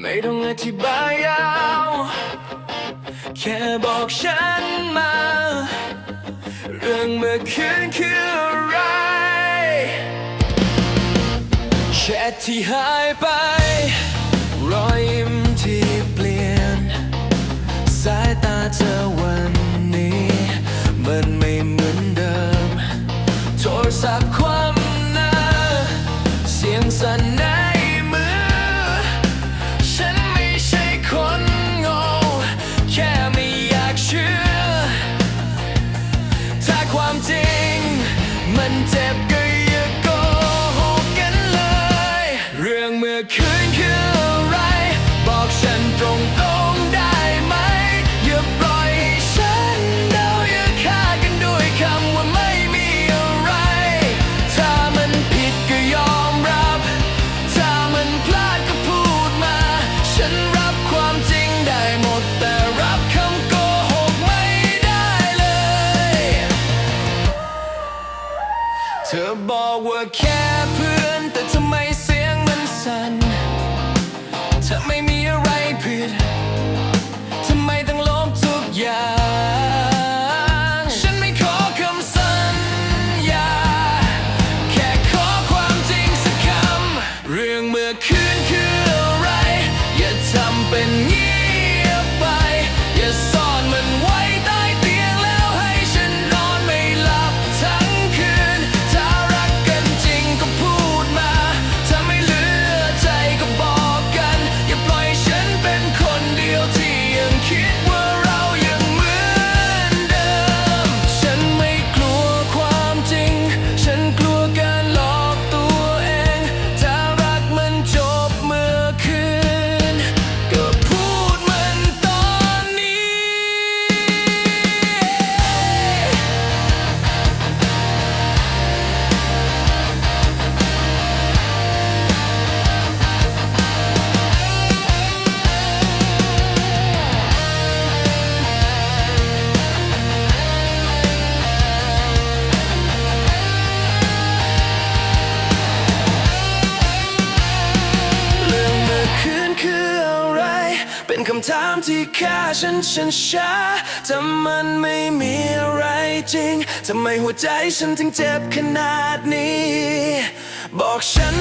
ไม่ต้องอธิบายยาว แค่บอกฉันมา เรื่องเมื่อคืนคืออะไรแชทที่หายไป รอยยิ้มที่ and tip ถามที่แค่ฉันฉันช้าถ้ามันไม่มีอะไรจริงทำไมหัวใจฉันถึงเจ็บขนาดนี้ บอกฉัน